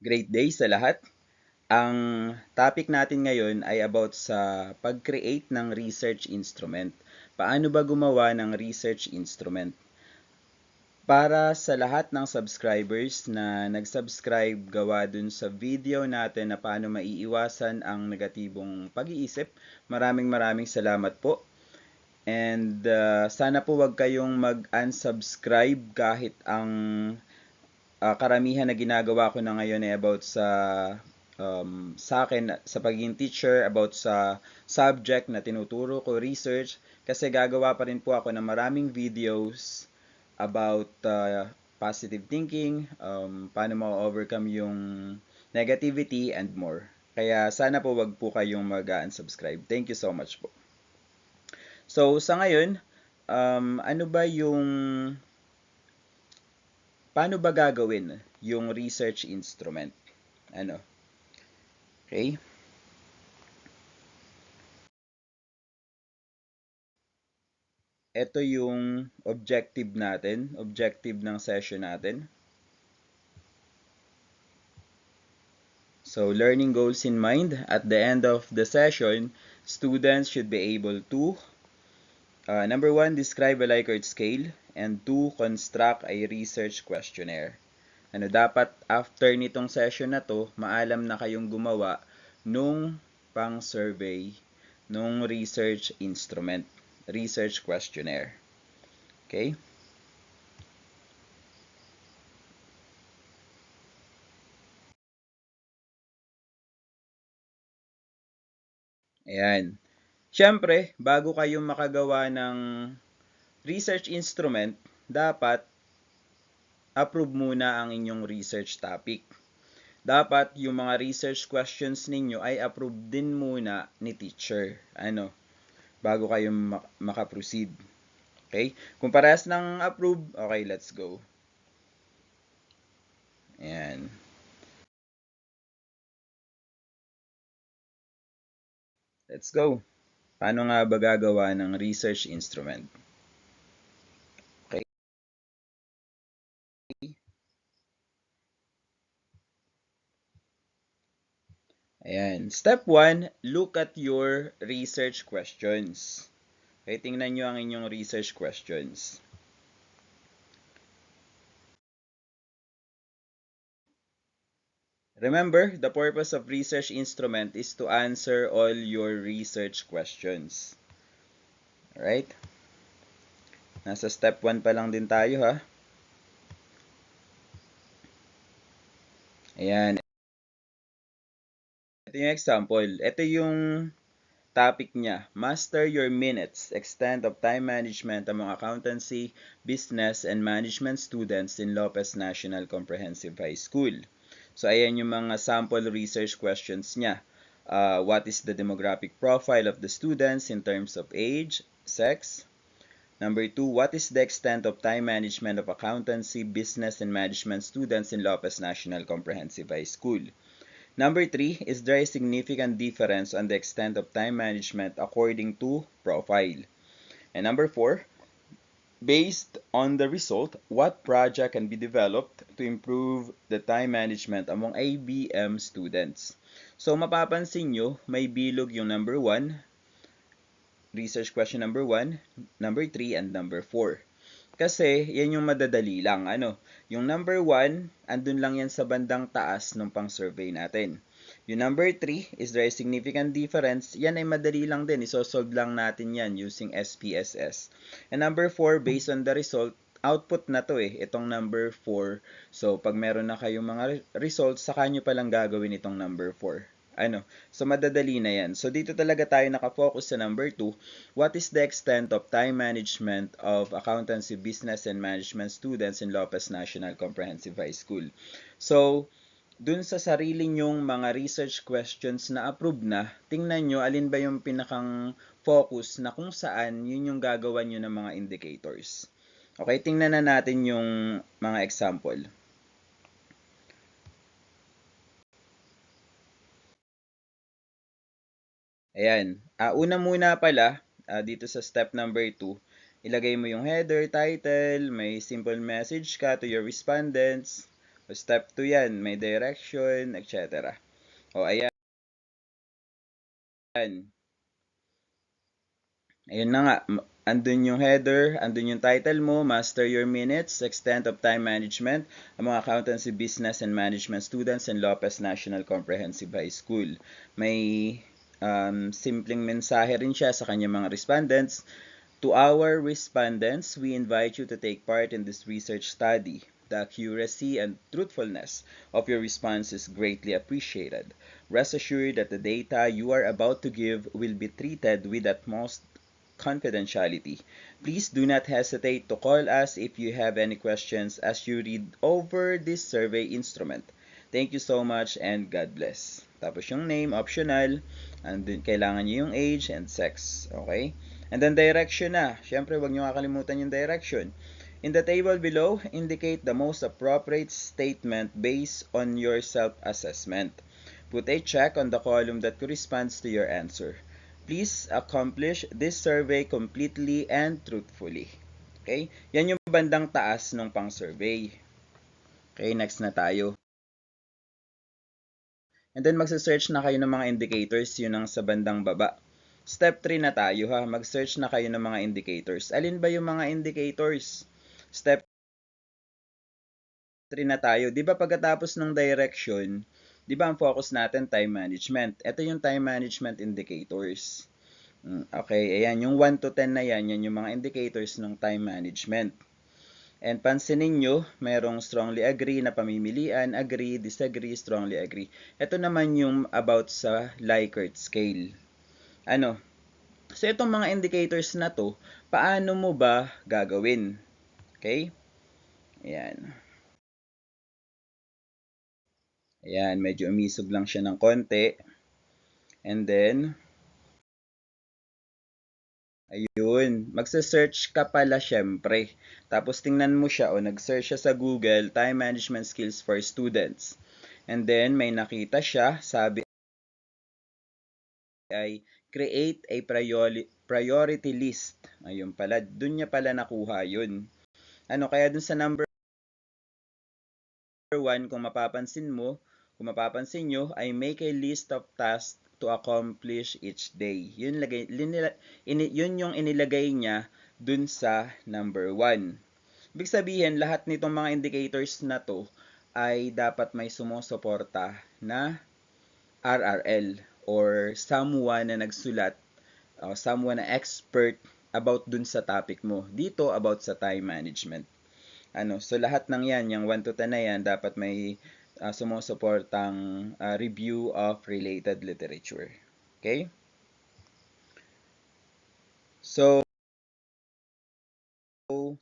Great day sa lahat. Ang topic natin ngayon ay about sa pag-create ng research instrument. Paano ba gumawa ng research instrument? Para sa lahat ng subscribers na nag-subscribe gawa dun sa video natin na paano maiiwasan ang negatibong pag-iisip, maraming maraming salamat po. And uh, sana po wag kayong mag-unsubscribe kahit ang uh, karamihan na ginagawa ko na ngayon ay about sa um, sa akin sa pagiging teacher, about sa subject na tinuturo ko, research, kasi gagawa pa rin po ako ng maraming videos about uh, positive thinking, um, paano ma-overcome yung negativity and more. Kaya sana po wag po kayong mag-unsubscribe. Thank you so much po. So, sa ngayon, um, ano ba yung paano ba gagawin yung research instrument? Ano? Okay? Ito yung objective natin, objective ng session natin. So, learning goals in mind. At the end of the session, students should be able to Uh, number one, describe a Likert scale. And two, construct a research questionnaire. Ano, dapat after nitong session na to, maalam na kayong gumawa nung pang-survey, nung research instrument, research questionnaire. Okay? Ayan. Siyempre, bago kayo makagawa ng research instrument, dapat approve muna ang inyong research topic. Dapat yung mga research questions ninyo ay approve din muna ni teacher. Ano? Bago kayo makaproceed. Okay? Kung parehas ng approve, okay, let's go. Ayan. Let's go. Paano nga ba gagawa ng research instrument? Ayan. Step 1, look at your research questions. Okay, tingnan nyo ang inyong research questions. Remember, the purpose of research instrument is to answer all your research questions. Alright? Nasa step 1 pa lang din tayo ha. Ayan. Ito yung example. Ito yung topic niya. Master your minutes. Extent of time management among accountancy, business, and management students in Lopez National Comprehensive High School. So, ayan yung mga sample research questions niya. Uh, what is the demographic profile of the students in terms of age, sex? Number two, what is the extent of time management of accountancy, business, and management students in Lopez National Comprehensive High School? Number three, is there a significant difference on the extent of time management according to profile? And number four, Based on the result, what project can be developed to improve the time management among ABM students? So, mapapansin nyo, may bilog yung number 1, research question number 1, number 3, and number 4. Kasi, yan yung madadali lang. Ano? Yung number 1, andun lang yan sa bandang taas ng pang-survey natin. Yung number 3, is there a significant difference? Yan ay madali lang din. Isosolve lang natin yan using SPSS. And number 4, based on the result, output na to eh, itong number 4. So, pag meron na kayong mga results, saka nyo palang gagawin itong number 4. Ano? So, madadali na yan. So, dito talaga tayo nakafocus sa number 2. What is the extent of time management of accountancy, business, and management students in Lopez National Comprehensive High School? So, dun sa sarili nyong mga research questions na approved na, tingnan nyo alin ba yung pinakang focus na kung saan yun yung gagawa nyo ng mga indicators. Okay, tingnan na natin yung mga example. Ayan. Uh, una muna pala, uh, dito sa step number 2, ilagay mo yung header, title, may simple message ka to your respondents, Step 2 yan, may direction, etc. O, ayan. Ayun na nga, andun yung header, andun yung title mo, Master Your Minutes, Extent of Time Management, ang mga accountancy, business, and management students in Lopez National Comprehensive High School. May um, simpleng mensahe rin siya sa kanyang mga respondents. To our respondents, we invite you to take part in this research study. The accuracy and truthfulness of your response is greatly appreciated. Rest assured that the data you are about to give will be treated with utmost confidentiality. Please do not hesitate to call us if you have any questions as you read over this survey instrument. Thank you so much and God bless. Tapos yung name, optional. Andun, kailangan nyo yung age and sex. Okay? And then direction na. Siyempre, huwag nyo kakalimutan yung direction. In the table below, indicate the most appropriate statement based on your self-assessment. Put a check on the column that corresponds to your answer. Please accomplish this survey completely and truthfully. Okay? Yan yung bandang taas ng pang-survey. Okay, next na tayo. And then magsa-search na kayo ng mga indicators, yun ang sa bandang baba. Step 3 na tayo ha, mag-search na kayo ng mga indicators. Alin ba yung mga indicators? Step 3 na tayo. Di ba pagkatapos ng direction, di ba ang focus natin time management? Ito yung time management indicators. Mm, Okay, ayan, yung 1 to 10 na yan, yan yung mga indicators ng time management. And pansinin nyo, merong strongly agree na pamimilian, agree, disagree, strongly agree. Ito naman yung about sa Likert scale. Ano? So itong mga indicators na to, paano mo ba gagawin? Okay? Ayan. Ayan, medyo umisog lang siya ng konti. And then, ayun, magsa-search ka pala syempre. Tapos tingnan mo siya o nag-search siya sa Google, Time Management Skills for Students. And then, may nakita siya, sabi ay create a priori- priority list. Ayun pala, dun niya pala nakuha yun. Ano, kaya dun sa number 1, kung mapapansin mo, kung mapapansin nyo, ay make a list of tasks to accomplish each day. Yun, lagay, ini, yun yung inilagay niya dun sa number 1. Ibig sabihin, lahat nitong mga indicators na to ay dapat may sumusuporta na RRL or someone na nagsulat, uh, someone na expert about dun sa topic mo. Dito, about sa time management. Ano, so lahat ng yan, yung 1 to 10 na yan, dapat may uh, sumusuportang uh, review of related literature. Okay? So,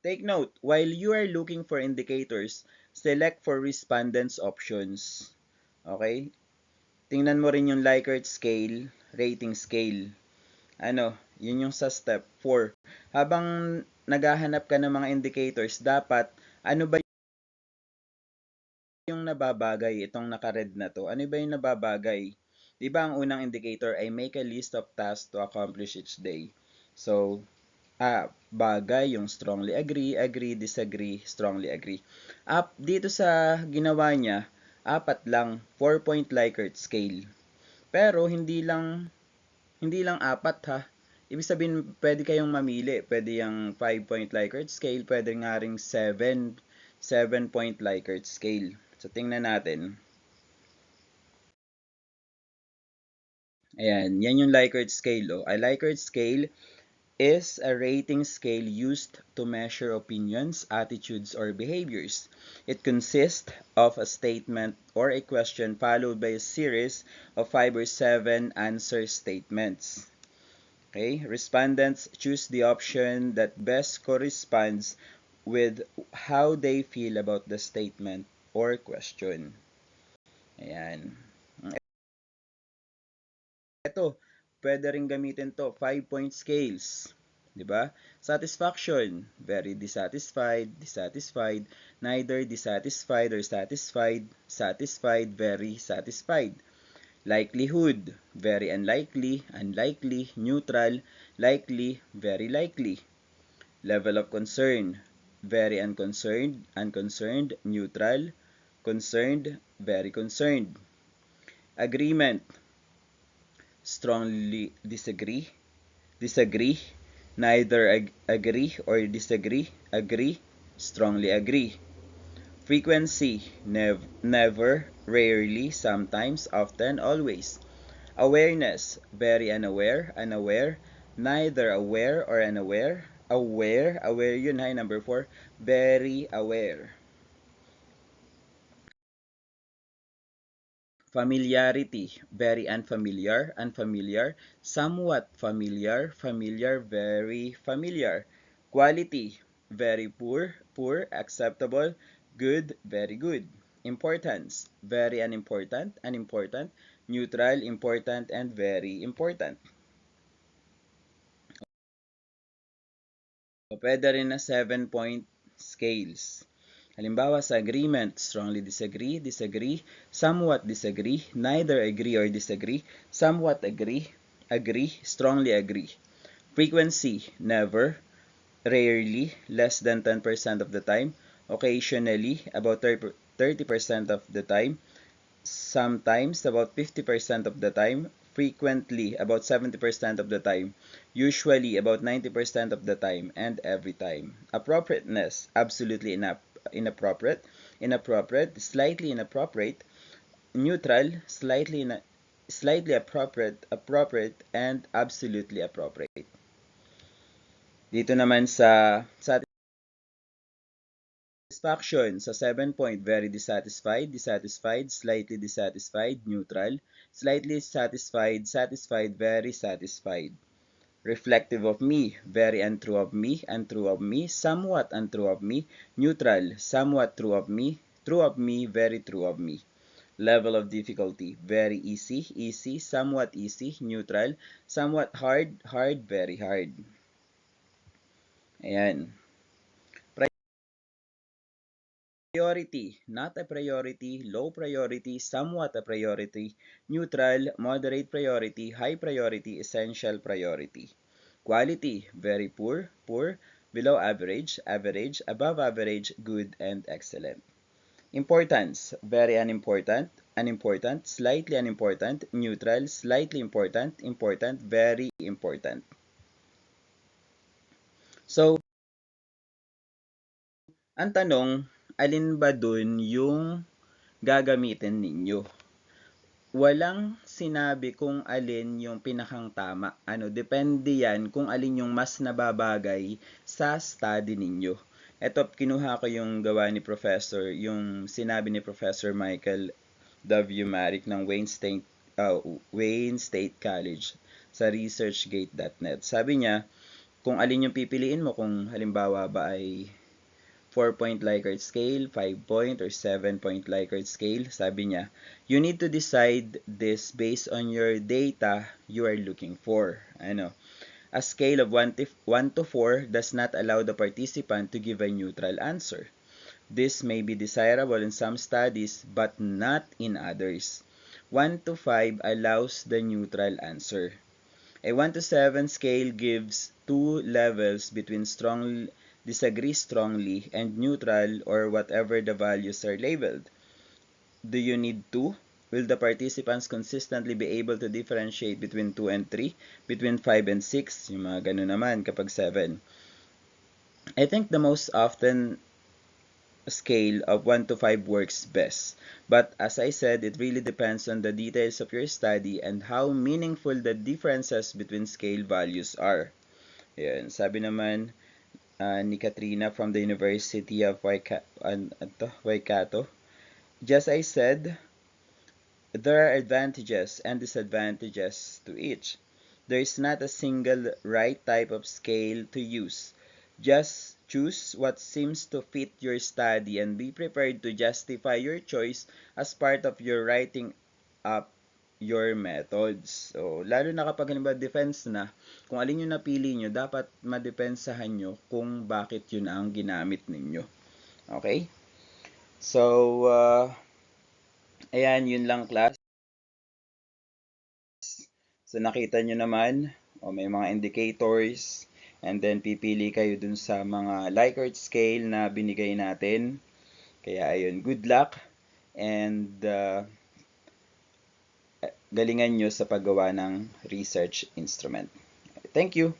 take note, while you are looking for indicators, select for respondents options. Okay? Tingnan mo rin yung Likert scale, rating scale. Ano, yun yung sa step 4. Habang naghahanap ka ng mga indicators, dapat ano ba nababagay itong naka-red na to? Ano ba yung nababagay? 'Di ba ang unang indicator ay make a list of tasks to accomplish each day. So, ah, bagay yung strongly agree, agree, disagree, strongly agree. Up dito sa ginawa niya, apat lang, 4 point Likert scale. Pero hindi lang hindi lang apat ha. Ibig sabihin, pwede kayong mamili. Pwede yung 5 point Likert scale, pwede nga ring 7 7 point Likert scale. So tingnan natin. Ayan, yan yung Likert scale. Oh. A Likert scale is a rating scale used to measure opinions, attitudes, or behaviors. It consists of a statement or a question followed by a series of five or seven answer statements. Okay, respondents choose the option that best corresponds with how they feel about the statement or question. Ayan. Ito, pwede rin gamitin to, 5-point scales. 'Di ba? Satisfaction, very dissatisfied, dissatisfied, neither dissatisfied or satisfied, satisfied, very satisfied. Likelihood, very unlikely, unlikely, neutral, likely, very likely. Level of concern, very unconcerned, unconcerned, neutral, Concerned, very concerned. Agreement, strongly disagree, disagree, neither ag- agree or disagree, agree, strongly agree. Frequency, nev- never, rarely, sometimes, often, always. Awareness, very unaware, unaware, neither aware or unaware, aware, aware. Yun, hi, number four, very aware. Familiarity, very unfamiliar, unfamiliar, somewhat familiar, familiar, very familiar. Quality, very poor, poor, acceptable, good, very good. Importance, very unimportant, unimportant, neutral, important, and very important. O pwede rin na 7-point scales. Halimbawa sa agreement, strongly disagree, disagree, somewhat disagree, neither agree or disagree, somewhat agree, agree, strongly agree. Frequency, never, rarely, less than 10% of the time, occasionally, about 30% of the time, sometimes, about 50% of the time, frequently, about 70% of the time, usually, about 90% of the time, and every time. Appropriateness, absolutely ina- inappropriate, inappropriate, slightly inappropriate, neutral, slightly ina- slightly appropriate, appropriate, and absolutely appropriate. Dito naman sa satisfaction, sa 7 point, very dissatisfied, dissatisfied, slightly dissatisfied, neutral, slightly satisfied, satisfied, very satisfied. Reflective of me, very untrue of me, untrue of me, somewhat untrue of me, neutral, somewhat true of me, true of me, very true of me. Level of difficulty, very easy, easy, somewhat easy, neutral, somewhat hard, hard, very hard. Ayan. Priority, not a priority, low priority, somewhat a priority, neutral, moderate priority, high priority, essential priority. Quality, very poor, poor, below average, average, above average, good, and excellent. Importance, very unimportant, unimportant, slightly unimportant, neutral, slightly important, important, very important. So, ang tanong, alin ba dun yung gagamitin ninyo? Walang sinabi kung alin yung pinakang tama. Ano, depende yan kung alin yung mas nababagay sa study ninyo. Ito, kinuha ko yung gawa ni Professor, yung sinabi ni Professor Michael W. Marick ng Wayne State, uh, Wayne State College sa researchgate.net. Sabi niya, kung alin yung pipiliin mo, kung halimbawa ba ay 4-point Likert scale, 5-point, or 7-point Likert scale, sabi niya, you need to decide this based on your data you are looking for. Ano? A scale of 1 to, 1 to 4 does not allow the participant to give a neutral answer. This may be desirable in some studies but not in others. 1 to 5 allows the neutral answer. A 1 to 7 scale gives two levels between strong disagree strongly, and neutral or whatever the values are labeled. Do you need 2? Will the participants consistently be able to differentiate between 2 and 3? Between 5 and 6? Yung mga ganun naman kapag 7. I think the most often scale of 1 to 5 works best. But as I said, it really depends on the details of your study and how meaningful the differences between scale values are. Yan, sabi naman, uh, ni Katrina from the University of Waika, Waikato. Just I said, there are advantages and disadvantages to each. There is not a single right type of scale to use. Just choose what seems to fit your study and be prepared to justify your choice as part of your writing up your methods. So, lalo na kapag halimbawa defense na, kung alin yung napili nyo, dapat madepensahan nyo kung bakit yun ang ginamit ninyo. Okay? So, uh, ayan, yun lang class. So, nakita nyo naman, o may mga indicators, and then pipili kayo dun sa mga Likert scale na binigay natin. Kaya ayun, good luck and uh, galingan nyo sa paggawa ng research instrument. Thank you!